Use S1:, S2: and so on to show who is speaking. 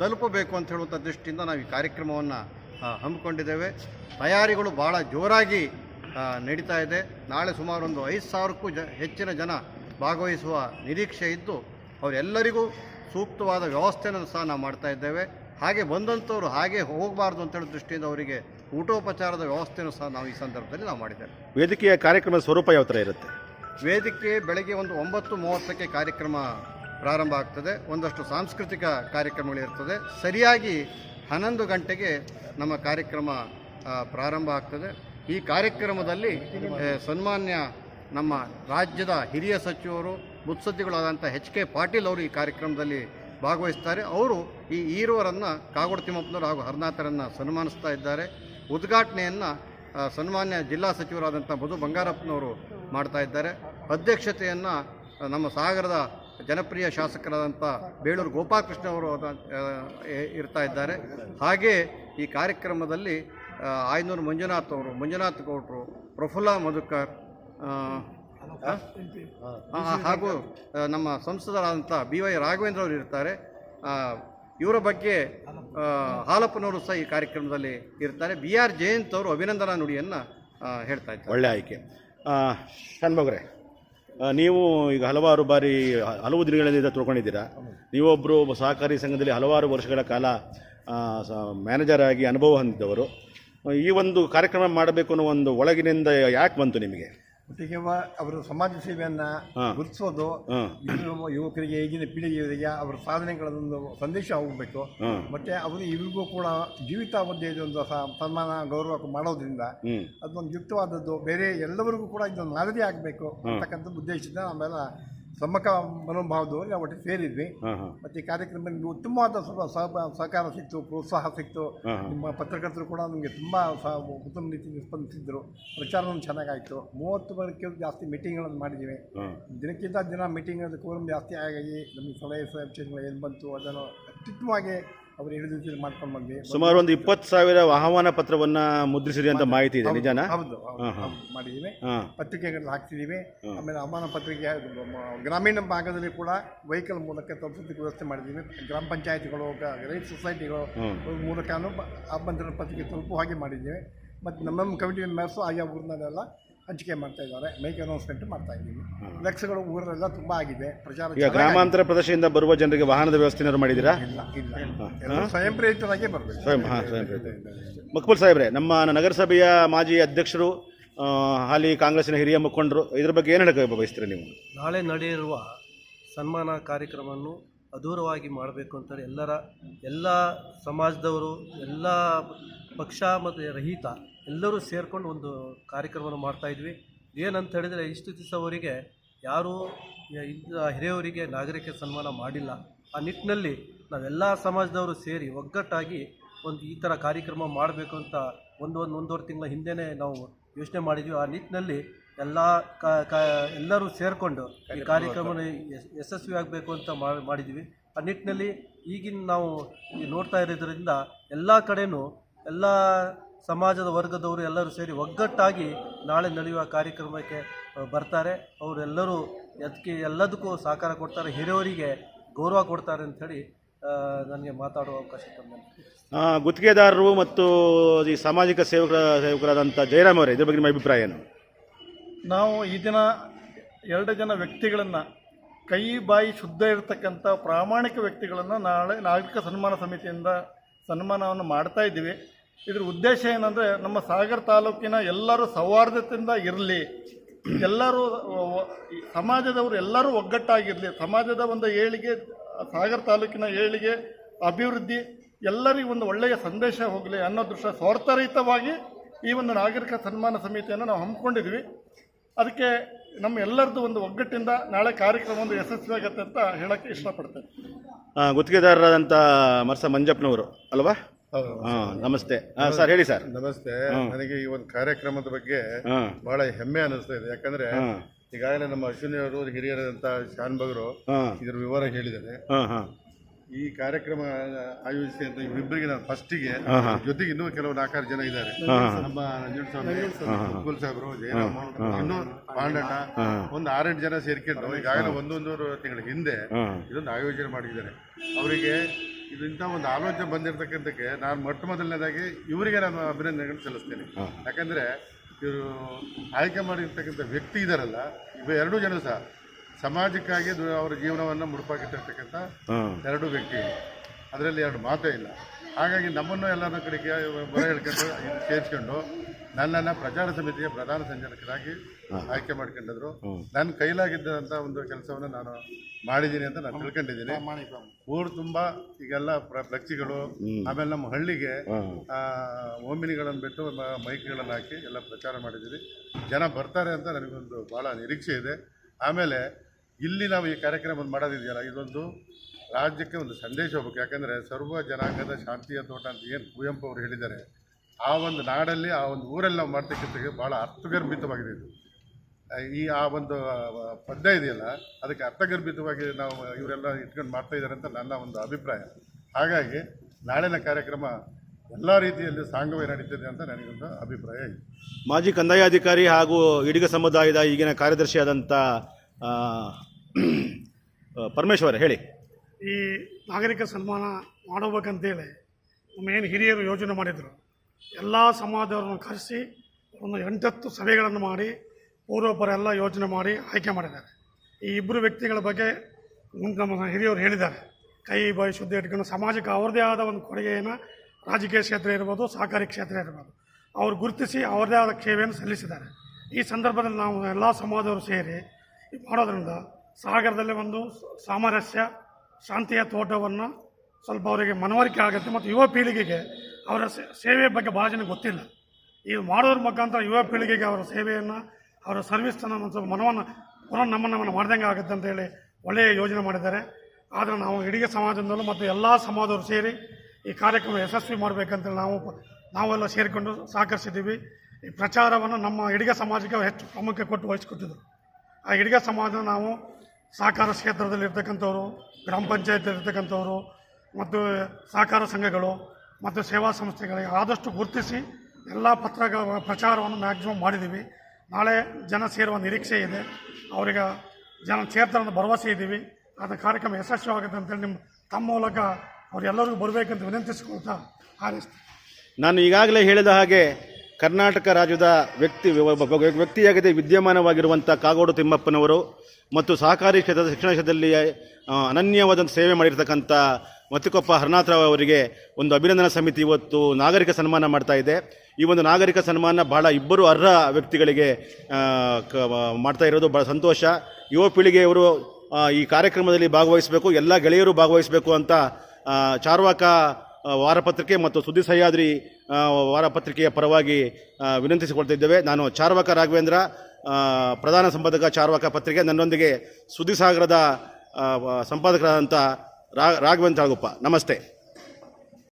S1: ತಲುಪಬೇಕು ಅಂತ ಹೇಳುವಂಥ ದೃಷ್ಟಿಯಿಂದ ನಾವು ಈ ಕಾರ್ಯಕ್ರಮವನ್ನು ಹಮ್ಮಿಕೊಂಡಿದ್ದೇವೆ. ತಯಾರಿಗಳು ಭಾಳ ಜೋರಾಗಿ ನಡೀತಾ ಇದೆ. ನಾಳೆ ಸುಮಾರು ಒಂದು ಐದು ಸಾವಿರಕ್ಕೂ ಜ ಹೆಚ್ಚಿನ ಜನ ಭಾಗವಹಿಸುವ ನಿರೀಕ್ಷೆ ಇದ್ದು ಅವರೆಲ್ಲರಿಗೂ ಸೂಕ್ತವಾದ ವ್ಯವಸ್ಥೆಯನ್ನು ಸಹ ನಾವು ಮಾಡ್ತಾ ಇದ್ದೇವೆ. ಹಾಗೆ ಬಂದಂಥವ್ರು ಹಾಗೆ ಹೋಗಬಾರ್ದು ಅಂತೇಳಿ ದೃಷ್ಟಿಯಿಂದ ಅವರಿಗೆ ಊಟೋಪಚಾರದ ವ್ಯವಸ್ಥೆಯನ್ನು ಸಹ ನಾವು ಈ ಸಂದರ್ಭದಲ್ಲಿ ನಾವು ಮಾಡಿದ್ದೇವೆ.
S2: ವೇದಿಕೆಯ ಕಾರ್ಯಕ್ರಮದ ಸ್ವರೂಪ ಯಾವ ಥರ ಇರುತ್ತೆ?
S1: ವೇದಿಕೆ ಬೆಳಗ್ಗೆ ಒಂದು ಒಂಬತ್ತು ಮೂವತ್ತಕ್ಕೆ ಕಾರ್ಯಕ್ರಮ ಪ್ರಾರಂಭ ಆಗ್ತದೆ. ಒಂದಷ್ಟು ಸಾಂಸ್ಕೃತಿಕ ಕಾರ್ಯಕ್ರಮಗಳಿರ್ತದೆ ಸರಿಯಾಗಿ ಹನ್ನೊಂದು ಗಂಟೆಗೆ ನಮ್ಮ ಕಾರ್ಯಕ್ರಮ ಪ್ರಾರಂಭ ಆಗ್ತದೆ. ಈ ಕಾರ್ಯಕ್ರಮದಲ್ಲಿ ಸನ್ಮಾನ್ಯ ನಮ್ಮ ರಾಜ್ಯದ ಹಿರಿಯ ಸಚಿವರು, ಮುತ್ಸದ್ದಿಗಳಾದಂಥ ಎಚ್ ಕೆ ಪಾಟೀಲ್ ಅವರು ಈ ಕಾರ್ಯಕ್ರಮದಲ್ಲಿ ಭಾಗವಹಿಸ್ತಾರೆ. ಅವರು ಈ ಈರುವರನ್ನು ಕಾಗೋಡು ತಿಮ್ಮಪ್ಪನವರು ಹಾಗೂ ಹರನಾಥರನ್ನು ಸನ್ಮಾನಿಸ್ತಾ ಇದ್ದಾರೆ. ಉದ್ಘಾಟನೆಯನ್ನು ಸನ್ಮಾನ್ಯ ಜಿಲ್ಲಾ ಸಚಿವರಾದಂಥ ಮಧು ಬಂಗಾರಪ್ಪನವರು ಮಾಡ್ತಾ ಇದ್ದಾರೆ. ಅಧ್ಯಕ್ಷತೆಯನ್ನು ನಮ್ಮ ಸಾಗರದ ಜನಪ್ರಿಯ ಶಾಸಕರಾದಂಥ ಬೇಳೂರು ಗೋಪಾಲಕೃಷ್ಣ ಅವರು ಇರ್ತಾ ಇದ್ದಾರೆ. ಹಾಗೆ ಈ ಕಾರ್ಯಕ್ರಮದಲ್ಲಿ ಆಯನೂರು ಮಂಜುನಾಥ್ ಅವರು, ಮಂಜುನಾಥ್ ಗೌಡರು, ಪ್ರಫುಲ್ಲ ಮಧುಕರ್ ಹಾಗೂ ನಮ್ಮ ಸಂಸದರಾದಂಥ ಬಿ ವೈ ರಾಘವೇಂದ್ರ ಅವರು ಇರ್ತಾರೆ. ಇವರ ಬಗ್ಗೆ ಹಾಲಪ್ಪನವರು ಸಹ ಈ ಕಾರ್ಯಕ್ರಮದಲ್ಲಿ ಇರ್ತಾರೆ. ಬಿ ಆರ್ ಜಯಂತ್ ಅವರು ಅಭಿನಂದನಾ ನುಡಿಯನ್ನು ಹೇಳ್ತಾ ಇದ್ದಾರೆ.
S2: ಒಳ್ಳೆ ಆಯ್ಕೆ. ಶಣ್ಮಗ್ರೆ ನೀವು ಈಗ ಹಲವಾರು ಬಾರಿ ಹಲವು ದಿನಗಳಿಂದ ತಿಳ್ಕೊಂಡಿದ್ದೀರಾ? ನೀವೊಬ್ಬರು ಸಹಕಾರಿ ಸಂಘದಲ್ಲಿ ಹಲವಾರು ವರ್ಷಗಳ ಕಾಲ ಮ್ಯಾನೇಜರ್ ಆಗಿ ಅನುಭವ ಹೊಂದಿದ್ದವರು. ಈ ಒಂದು ಕಾರ್ಯಕ್ರಮ ಮಾಡಬೇಕು ಅನ್ನೋ ಒಂದು ಒಳಗಿನಿಂದ ಯಾಕೆ ಬಂತು ನಿಮಗೆ?
S3: ಒಟ್ಟಿಗೆ ಅವರ ಸಮಾಜ ಸೇವೆಯನ್ನ ಗುರುತಿಸೋದು ಯುವಕರಿಗೆ ಈಗಿನ ಪೀಳಿಗೆಯವರಿಗೆ ಅವರ ಸಾಧನೆಗಳನ್ನೊಂದು ಸಂದೇಶ ಹೋಗಬೇಕು ಮತ್ತೆ ಅವರು ಇವರಿಗೂ ಕೂಡ ಜೀವಿತಾವಧಿಯಲ್ಲಿ ಒಂದು ಇದೊಂದು ಸನ್ಮಾನ ಗೌರವ ಮಾಡೋದ್ರಿಂದ ಅದೊಂದು ಯುಕ್ತವಾದದ್ದು. ಬೇರೆ ಎಲ್ಲರಿಗೂ ಕೂಡ ಇದೊಂದು ಮಾದರಿ ಆಗಬೇಕು ಅಂತಕ್ಕಂಥ ಉದ್ದೇಶದಿಂದ ನಾವೆಲ್ಲ ಸಮ್ಮಕ ಮನೋಭಾವದವರು ನಾವು ಒಟ್ಟಿಗೆ ಸೇರಿದ್ವಿ. ಮತ್ತೆ ಈ ಕಾರ್ಯಕ್ರಮದಲ್ಲಿ ಉತ್ತಮವಾದ ಸ್ವಲ್ಪ ಸಹ ಸಹಕಾರ ಸಿಕ್ತು ಪ್ರೋತ್ಸಾಹ ಸಿಕ್ತು. ನಿಮ್ಮ ಪತ್ರಕರ್ತರು ಕೂಡ ನಮಗೆ ತುಂಬ ಸಹ ಉತ್ತಮ ರೀತಿಯಲ್ಲಿ ಸ್ಪಂದಿಸಿದ್ರು. ಪ್ರಚಾರನೂ ಚೆನ್ನಾಗಾಯಿತು. ಮೂವತ್ತು ಬರಕ್ಕಿಂತ ಜಾಸ್ತಿ ಮೀಟಿಂಗ್ಗಳನ್ನು ಮಾಡಿದ್ದೀವಿ ದಿನಕ್ಕಿಂತ ದಿನ ಮೀಟಿಂಗ್ ಕೋರಂ ಜಾಸ್ತಿ ಆಗಿ ನಮಗೆ ಸಲಹೆ ಸೂಚನೆಗಳು ಏನು ಬಂತು. ಅದನ್ನು ಅತ್ಯುತ್ತಮವಾಗಿ ಅವರು ಹೇಳಿದ ದಿವಸದಲ್ಲಿ ಮಾಡ್ಕೊಂಡು ಬಂದ್ವಿ.
S2: ಸುಮಾರು ಒಂದು ಇಪ್ಪತ್ತು ಸಾವಿರ ಆಹ್ವಾನ ಪತ್ರವನ್ನ ಮುದ್ರಿಸಿರಿ ಅಂತ ಮಾಹಿತಿ ಇದೆ ನಿಜಾನ?
S3: ಹೌದು ಹೌದು. ಮಾಡಿದ್ದೀವಿ
S2: ಹಾಂ.
S3: ಪತ್ರಿಕೆಗಳಲ್ಲಿ ಹಾಕ್ತಿದ್ದೀವಿ ಆಮೇಲೆ ಆಹ್ವಾನ ಪತ್ರಿಕೆ ಗ್ರಾಮೀಣ ಭಾಗದಲ್ಲಿ ಕೂಡ ವೆಹಿಕಲ್ ಮೂಲಕ ತಲುಪಿಸೋದಕ್ಕೆ ವ್ಯವಸ್ಥೆ ಮಾಡಿದ್ದೀವಿ ಗ್ರಾಮ ಪಂಚಾಯತ್ಗಳು ಗ- ರೈತ ಸೊಸೈಟಿಗಳು
S2: ಮೂಲಕ
S3: ಮೂಲಕನೂ ಬ- ಪತ್ರಿಕೆ ತಲುಪುವ ಹಾಗೆ ಮಾಡಿದ್ದೀವಿ ಮತ್ತು ನಮ್ಮ ನಮ್ಮ ಕಮಿಟಿ ಮೆಂಬರ್ಸು ಆಯಾ ಊರಿನಲ್ಲೆಲ್ಲ ಹಂಚಿಕೆ ಮಾಡ್ತಾ ಇದ್ದಾರೆ ಮೇಕ್ ಅನೌನ್ಸ್ಮೆಂಟ್ ಮಾಡ್ತಾ ಇದ್ದೀವಿ. ಲಕ್ಷಗಳು ಊರಲ್ಲ ತುಂಬ ಆಗಿದೆ ಪ್ರಚಾರ
S2: ಈಗ ಗ್ರಾಮಾಂತರ ಪ್ರದೇಶದಿಂದ ಬರುವ ಜನರಿಗೆ ವಾಹನದ ವ್ಯವಸ್ಥೆ ಏನಾದ್ರು ಮಾಡಿದ್ದೀರಾ?
S3: ಇಲ್ಲ ಸ್ವಯಂ ಪ್ರೇರಿತರಾಗೇ ಬರಬೇಕು.
S2: ಸ್ವಯಂ ಹಾಂ ಸ್ವಯಂ ಪ್ರೇರಿತ ಮಕ್ಬುಲ್ ಸಾಹೇಬ್ರೆ ನಮ್ಮ ನಗರಸಭೆಯ ಮಾಜಿ ಅಧ್ಯಕ್ಷರು ಆ, ಹಾಲಿ ಕಾಂಗ್ರೆಸ್ನ ಹಿರಿಯ ಮುಖಂಡರು ಇದ್ರ ಬಗ್ಗೆ ಏನು ಹೇಳಕ್ಕೆ ಬಯಸ್ತೀರಿ ನೀವು?
S4: ನಾಳೆ ನಡೆಯಿರುವ ಸನ್ಮಾನ ಕಾರ್ಯಕ್ರಮವನ್ನು ಅದೂರವಾಗಿ ಮಾಡಬೇಕು ಅಂತೇಳಿ ಎಲ್ಲರ ಎಲ್ಲ ಸಮಾಜದವರು ಎಲ್ಲ ಪಕ್ಷ ಮತ್ತು ರಹಿತ ಎಲ್ಲರೂ ಸೇರಿಕೊಂಡು ಒಂದು ಕಾರ್ಯಕ್ರಮವನ್ನು ಮಾಡ್ತಾಯಿದ್ವಿ ಏನಂತ ಹೇಳಿದರೆ ಇಷ್ಟು ದಿವಸವರೆಗೆ ಯಾರೂ ಯ- ಇದ್ದ ಹಿರಿಯವರಿಗೆ ನಾಗರಿಕ ಸನ್ಮಾನ ಮಾಡಿಲ್ಲ. ಆ ನಿಟ್ಟಿನಲ್ಲಿ ನಾವೆಲ್ಲ ಸಮಾಜದವರು ಸೇರಿ ಒಗ್ಗಟ್ಟಾಗಿ ಒಂದು ಈ ಥರ ಕಾರ್ಯಕ್ರಮ ಮಾಡಬೇಕು ಅಂತ ಒಂದು ಒಂದು ಒಂದೂವರೆ ತಿಂಗಳ ಹಿಂದೆಯೇ ನಾವು ಯೋಚನೆ ಮಾಡಿದ್ವಿ. ಆ ನಿಟ್ಟಿನಲ್ಲಿ ಎಲ್ಲ ಕ ಕ ಎಲ್ಲರೂ ಸೇರಿಕೊಂಡು ಈ ಕಾರ್ಯಕ್ರಮ ಯಶ್- ಯಶಸ್ವಿ ಆಗಬೇಕು ಅಂತ ಮಾಡಿದ್ವಿ. ಆ ನಿಟ್ಟಿನಲ್ಲಿ ಈಗಿನ ನಾವು ನೋಡ್ತಾ ಇರೋದ್ರಿಂದ ಎಲ್ಲ ಕಡೆಯೂ ಎಲ್ಲ ಸಮಾಜದ ವರ್ಗದವರು ಎಲ್ಲರೂ ಸೇರಿ ಒಗ್ಗಟ್ಟಾಗಿ ನಾಳೆ ನಡೆಯುವ ಕಾರ್ಯಕ್ರಮಕ್ಕೆ ಬರ್ತಾರೆ. ಅವರೆಲ್ಲರೂ ಅದಕ್ಕೆ ಎಲ್ಲದಕ್ಕೂ ಸಹಕಾರ ಕೊಡ್ತಾರೆ. ಹಿರಿಯವರಿಗೆ ಗೌರವ ಕೊಡ್ತಾರೆ ಅಂಥೇಳಿ ನನಗೆ ಮಾತಾಡುವ ಅವಕಾಶ ತಂದೆ
S2: ಗುತ್ತಿಗೆದಾರರು ಮತ್ತು ಈ ಸಾಮಾಜಿಕ ಸೇವಕರ ಸೇವಕರಾದಂಥ ಜಯರಾಮ್ ಅವರೇ ಇದ್ರ ಬಗ್ಗೆ ನಿಮ್ಮ ಅಭಿಪ್ರಾಯ ಏನು?
S5: ನಾವು ಈ ದಿನ ಎರಡು ಜನ ವ್ಯಕ್ತಿಗಳನ್ನು ಕೈ ಬಾಯಿ ಶುದ್ಧ ಇರತಕ್ಕಂಥ ಪ್ರಾಮಾಣಿಕ ವ್ಯಕ್ತಿಗಳನ್ನು ನಾಳೆ ನಾಗರಿಕ ಸನ್ಮಾನ ಸಮಿತಿಯಿಂದ ಸನ್ಮಾನವನ್ನು ಮಾಡ್ತಾ ಇದ್ದೀವಿ. ಇದ್ರ ಉದ್ದೇಶ ಏನಂದರೆ ನಮ್ಮ ಸಾಗರ ತಾಲೂಕಿನ ಎಲ್ಲರೂ ಸೌಹಾರ್ದತೆಯಿಂದ ಇರಲಿ. ಎಲ್ಲರೂ ಸಮಾಜದವರು ಎಲ್ಲರೂ ಒಗ್ಗಟ್ಟಾಗಿರಲಿ. ಸಮಾಜದ ಒಂದು ಏಳಿಗೆ, ಸಾಗರ ತಾಲೂಕಿನ ಏಳಿಗೆ ಅಭಿವೃದ್ಧಿ, ಎಲ್ಲರಿಗೂ ಒಂದು ಒಳ್ಳೆಯ ಸಂದೇಶ ಹೋಗಲಿ ಅನ್ನೋ ದೃಶ್ಯ ಸ್ವಾರ್ಥರಹಿತವಾಗಿ ಈ ಒಂದು ನಾಗರಿಕ ಸನ್ಮಾನ ಸಮಿತಿಯನ್ನು ನಾವು ಹಮ್ಮಿಕೊಂಡಿದ್ವಿ. ಅದಕ್ಕೆ ನಮ್ಮ ಎಲ್ಲರದ್ದು ಒಂದು ಒಗ್ಗಟ್ಟಿಂದ ನಾಳೆ ಕಾರ್ಯಕ್ರಮ ಒಂದು ಯಶಸ್ವಿಯಾಗತ್ತೆ ಅಂತ ಹೇಳಕ್ಕೆ ಇಷ್ಟಪಡ್ತೇನೆ.
S2: ಗುತ್ತಿಗೆದಾರರಾದಂಥ ಮರ್ಸ ಮಂಜಪ್ಪನವರು, ಅಲ್ವಾ? ನಮಸ್ತೆ. ಸರ್ ಹೇಳಿ ಸರ್.
S6: ನಮಸ್ತೆ. ನನಗೆ ಈ ಒಂದು ಕಾರ್ಯಕ್ರಮದ ಬಗ್ಗೆ ಬಹಳ ಹೆಮ್ಮೆ ಅನಿಸ್ತಾ ಇದೆ. ಯಾಕಂದ್ರೆ ಈಗಾಗಲೇ ನಮ್ಮ ಅಶ್ವಿನಿ ಅವರು ಹಿರಿಯರಾದಂತಹ ಶಾನ್ ಬಗರು ಇದ್ರ ವಿವರ ಹೇಳಿದ್ದಾರೆ. ಈ ಕಾರ್ಯಕ್ರಮ ಆಯೋಜಿಸಿ ಅಂತ ಇವರಿಬ್ಬರಿಗೆ ನಾನು ಫಸ್ಟಿಗೆ. ಜೊತೆಗೆ ಇನ್ನೂ ಕೆಲವು ನಾಲ್ಕಾರು ಜನ ಇದ್ದಾರೆ. ನಮ್ಮ ನಂಜುಂಡ ಸ್ವಾಮಿ. ಮುಕುಲ್ ಸಾಹೇಬರು ಜಯರಾಮ್ ಇನ್ನೂ
S2: ಪಾಂಡಣ್ಣ.
S6: ಒಂದು ಆರೆಂಟು ಜನ ಸೇರ್ಕೊಂಡು ಈಗಾಗಲೇ ಒಂದೊಂದೂರು ತಿಂಗಳ ಹಿಂದೆ ಇದೊಂದು ಆಯೋಜನೆ ಮಾಡಿದ್ದಾರೆ. ಅವರಿಗೆ ಇದು ಇಂಥ ಒಂದು ಆಲೋಚನೆ ಬಂದಿರತಕ್ಕಂಥಕ್ಕೆ ನಾನು ಮೊಟ್ಟ ಮೊದಲನೇದಾಗಿ ಇವರಿಗೆ ನಾನು ಅಭಿನಂದನೆಗಳು ಸಲ್ಲಿಸ್ತೇನೆ. ಯಾಕಂದರೆ ಇವರು ಆಯ್ಕೆ ಮಾಡಿರ್ತಕ್ಕಂಥ ವ್ಯಕ್ತಿ ಇದ್ದಾರಲ್ಲ ಇವ ಎರಡೂ ಜನ ಸಹ ಸಮಾಜಕ್ಕಾಗಿ ಅವರ ಜೀವನವನ್ನು ಮುಡುಪಾಕಿಟ್ಟಿರ್ತಕ್ಕಂಥ ಎರಡು ವ್ಯಕ್ತಿ. ಅದರಲ್ಲಿ ಎರಡು ಮಾತೇ ಇಲ್ಲ. ಹಾಗಾಗಿ ನಮ್ಮನ್ನು ಎಲ್ಲರ ಕಡೆಗೆ ಬರ ಹೇಳ್ಕೊಂಡು ಇದು ಸೇರಿಸ್ಕೊಂಡು ನನ್ನನ್ನು ಪ್ರಚಾರ ಸಮಿತಿಯ ಪ್ರಧಾನ ಸಂಚಾಲಕರಾಗಿ ಆಯ್ಕೆ ಮಾಡ್ಕೊಂಡಿದ್ರು. ನನ್ನ ಕೈಲಾಗಿದ್ದಂಥ ಒಂದು ಕೆಲಸವನ್ನು ನಾನು ಮಾಡಿದ್ದೀನಿ ಅಂತ ನಾನು ತಿಳ್ಕೊಂಡಿದ್ದೀನಿ. ಊರು ತುಂಬ ಈಗೆಲ್ಲ ಪ್ರ- ಫ್ಲೆಕ್ಸಿಗಳು ಆಮೇಲೆ ನಮ್ಮ ಹಳ್ಳಿಗೆ ಆ, ಓಮಿನಿಗಳನ್ನು ಬಿಟ್ಟು ಮೈಕ್ಗಳನ್ನು ಹಾಕಿ ಎಲ್ಲ ಪ್ರಚಾರ ಮಾಡಿದ್ದೀವಿ ಜನ ಬರ್ತಾರೆ ಅಂತ ನನಗೊಂದು ಭಾಳ ನಿರೀಕ್ಷೆ ಇದೆ. ಆಮೇಲೆ ಇಲ್ಲಿ ನಾವು ಈ ಕಾರ್ಯಕ್ರಮ ಮಾಡೋದಿದೆಯಲ್ಲ ಇದೊಂದು ರಾಜ್ಯಕ್ಕೆ ಒಂದು ಸಂದೇಶ ಹೋಗ್ಬೇಕು. ಯಾಕಂದರೆ ಸರ್ವ ಜನಾಂಗದ ಶಾಂತಿಯ ತೋಟ ಅಂತ ಏನು ಕುವೆಂಪು ಅವರು ಹೇಳಿದ್ದಾರೆ, ಆ ಒಂದು ನಾಡಲ್ಲಿ, ಆ ಒಂದು ಊರಲ್ಲಿ ನಾವು ಮಾಡ್ತಕ್ಕಂಥ ಭಾಳ ಅರ್ಥಗರ್ಭಿತವಾಗಿದೆ ಇದು. ಈ ಆ ಒಂದು ಪದ್ಯ ಇದೆಯಲ್ಲ, ಅದಕ್ಕೆ ಅರ್ಥಗರ್ಭಿತವಾಗಿ ನಾವು ಇವರೆಲ್ಲ ಇಟ್ಕೊಂಡು ಮಾಡ್ತಾ ಇದ್ದಾರೆ ಅಂತ ನನ್ನ ಒಂದು ಅಭಿಪ್ರಾಯ. ಹಾಗಾಗಿ ನಾಳಿನ ಕಾರ್ಯಕ್ರಮ ಎಲ್ಲ ರೀತಿಯಲ್ಲಿ ಸಾಂಗವೇ ನಡೀತದೆ ಅಂತ ನನಗೊಂದು ಅಭಿಪ್ರಾಯ ಇದೆ.
S2: ಮಾಜಿ ಕಂದಾಯಾಧಿಕಾರಿ ಹಾಗೂ ಇಡಿಗ ಸಮುದಾಯದ ಈಗಿನ ಕಾರ್ಯದರ್ಶಿಯಾದಂಥ ಪರಮೇಶ್ವರ್ ಹೇಳಿ.
S7: ಈ ನಾಗರಿಕ ಸನ್ಮಾನ ಮಾಡಬೇಕಂತೇಳಿ ನಮ್ಮ ಏನು ಹಿರಿಯರು ಯೋಜನೆ ಮಾಡಿದರು. ಎಲ್ಲ ಸಮಾಜದವರನ್ನು ಕರೆಸಿ ಒಂದು ಎಂಟತ್ತು ಸಭೆಗಳನ್ನು ಮಾಡಿ ಪೂರ್ವಪರ ಎಲ್ಲ ಯೋಚನೆ ಮಾಡಿ ಆಯ್ಕೆ ಮಾಡಿದ್ದಾರೆ. ಈ ಇಬ್ಬರು ವ್ಯಕ್ತಿಗಳ ಬಗ್ಗೆ ನಮ್ಮ ಹಿರಿಯರು ಹೇಳಿದ್ದಾರೆ. ಕೈ, ಬಾಯಿ ಶುದ್ಧ ಇಟ್ಕೊಂಡು ಸಮಾಜಕ್ಕೆ ಅವ್ರದ್ದೇ ಆದ ಒಂದು ಕೊಡುಗೆಯನ್ನು ರಾಜಕೀಯ ಕ್ಷೇತ್ರ ಇರ್ಬೋದು, ಸಹಕಾರಿ ಕ್ಷೇತ್ರ ಇರ್ಬೋದು. ಅವ್ರು ಗುರುತಿಸಿ ಅವ್ರದ್ದೇ ಆದ ಸೇವೆಯನ್ನು ಸಲ್ಲಿಸಿದ್ದಾರೆ. ಈ ಸಂದರ್ಭದಲ್ಲಿ ನಾವು ಎಲ್ಲ ಸಮಾಜದವರು ಸೇರಿ ಮಾಡೋದ್ರಿಂದ ಸಾಗರದಲ್ಲಿ ಒಂದು ಸಾಮರಸ್ಯ ಶಾಂತಿಯ ತೋಟವನ್ನು ಸ್ವಲ್ಪ ಅವರಿಗೆ ಮನವರಿಕೆ ಆಗುತ್ತೆ ಮತ್ತು ಯುವ ಪೀಳಿಗೆಗೆ ಅವರ ಸೇವೆ ಬಗ್ಗೆ ಭಾಳ ಜನ ಗೊತ್ತಿಲ್ಲ. ಇದು ಮಾಡೋದ್ರ ಮುಖಾಂತರ ಯುವ ಪೀಳಿಗೆಗೆ ಅವರ ಸೇವೆಯನ್ನು, ಅವರ ಸರ್ವಿಸನ್ನು ಒಂದು ಸ್ವಲ್ಪ ಮನವನ್ನು ಪುನಃ ನಮ್ಮ ನಮ್ಮನ್ನು ಮಾಡ್ದಂಗೆ ಆಗುತ್ತೆ ಅಂತ ಹೇಳಿ ಒಳ್ಳೆಯ ಯೋಜನೆ ಮಾಡಿದ್ದಾರೆ. ಆದರೆ ನಾವು ಇಡೀ ಸಮಾಜದಲ್ಲೂ ಮತ್ತು ಎಲ್ಲ ಸಮಾಜದವರು ಸೇರಿ ಈ ಕಾರ್ಯಕ್ರಮ ಯಶಸ್ವಿ ಮಾಡಬೇಕಂತೇಳಿ ನಾವು ನಾವೆಲ್ಲ ಸೇರಿಕೊಂಡು ಸಹಕರಿಸಿದ್ದೀವಿ. ಈ ಪ್ರಚಾರವನ್ನು ನಮ್ಮ ಇಡೀ ಸಮಾಜಕ್ಕೆ ಹೆಚ್ಚು ಪ್ರಾಮುಖ್ಯ ಕೊಟ್ಟು ವಹಿಸಿಕೊಟ್ಟಿದ್ರು. ಆ ಇಡೀ ಸಮಾಜ ನಾವು ಸಹಕಾರ ಕ್ಷೇತ್ರದಲ್ಲಿ ಇರ್ತಕ್ಕಂಥವ್ರು ಗ್ರಾಮ ಪಂಚಾಯತ್ ಇರ್ತಕ್ಕಂಥವರು, ಮತ್ತು ಸಹಕಾರ ಸಂಘಗಳು, ಮತ್ತು ಸೇವಾ ಸಂಸ್ಥೆಗಳಿಗೆ ಆದಷ್ಟು ಗುರುತಿಸಿ ಎಲ್ಲ ಪತ್ರಗಳ ಪ್ರಚಾರವನ್ನು ಮ್ಯಾಕ್ಸಿಮಮ್ ಮಾಡಿದ್ದೀವಿ. ನಾಳೆ ಜನ ಸೇರುವ ನಿರೀಕ್ಷೆ ಇದೆ. ಅವರಿಗೆ ಜನ ಸೇರ್ತಾರೆ ಭರವಸೆ ಇದ್ದೀವಿ. ಅದು ಕಾರ್ಯಕ್ರಮ ಯಶಸ್ವಿ ಆಗುತ್ತೆ ಅಂತೇಳಿ ನಿಮ್ಮ ತಮ್ಮ ಮೂಲಕ ಅವರೆಲ್ಲರಿಗೂ ಬರಬೇಕಂತ ವಿನಂತಿಸಿಕೊಳ್ತಾ ಹಾರೈಸ್ತೀನಿ.
S2: ನಾನು ಈಗಾಗಲೇ ಹೇಳಿದ ಹಾಗೆ ಕರ್ನಾಟಕ ರಾಜ್ಯದ ವ್ಯಕ್ತಿ ವ್ಯಕ್ತಿಯಾಗದೆ ವಿದ್ಯಮಾನವಾಗಿರುವಂಥ ಕಾಗೋಡು ತಿಮ್ಮಪ್ಪನವರು ಮತ್ತು ಸಹಕಾರಿ ಕ್ಷೇತ್ರದ ಶಿಕ್ಷಣ ಕ್ಷೇತ್ರದಲ್ಲಿ ಅನನ್ಯವಾದಂಥ ಸೇವೆ ಮಾಡಿರ್ತಕ್ಕಂಥ ಮತ್ತಿಕೊಪ್ಪ ಹರನಾಥರಾವ್ ಅವರಿಗೆ ಒಂದು ಅಭಿನಂದನಾ ಸಮಿತಿ ಇವತ್ತು ನಾಗರಿಕ ಸನ್ಮಾನ ಮಾಡ್ತಾ ಇದೆ. ಈ ಒಂದು ನಾಗರಿಕ ಸನ್ಮಾನ ಬಹಳ ಇಬ್ಬರು ಅರ್ಹ ವ್ಯಕ್ತಿಗಳಿಗೆ ಮಾಡ್ತಾ ಇರೋದು ಬಹಳ ಸಂತೋಷ. ಯುವ ಪೀಳಿಗೆಯವರು ಈ ಕಾರ್ಯಕ್ರಮದಲ್ಲಿ ಭಾಗವಹಿಸಬೇಕು, ಎಲ್ಲ ಗೆಳೆಯರು ಭಾಗವಹಿಸಬೇಕು ಅಂತ ಚಾರ್ವಾಕ ವಾರಪತ್ರಿಕೆ ಮತ್ತು ಸುದ್ದಿ ಸಹ್ಯಾದ್ರಿ ವಾರಪತ್ರಿಕೆಯ ಪರವಾಗಿ ವಿನಂತಿಸಿಕೊಳ್ತಿದ್ದೇವೆ ನಾನು ಚಾರ್ವಕ ರಾಘವೇಂದ್ರ ಪ್ರಧಾನ ಸಂಪಾದಕ ಚಾರ್ವಕ ಪತ್ರಿಕೆ, ನನ್ನೊಂದಿಗೆ ಸುದ್ದಿಸಾಗರದ ಸಂಪಾದಕರಾದಂಥ ರಾಘವೇಂದ್ರ ಚಾಳಗುಪ್ಪ ನಮಸ್ತೆ.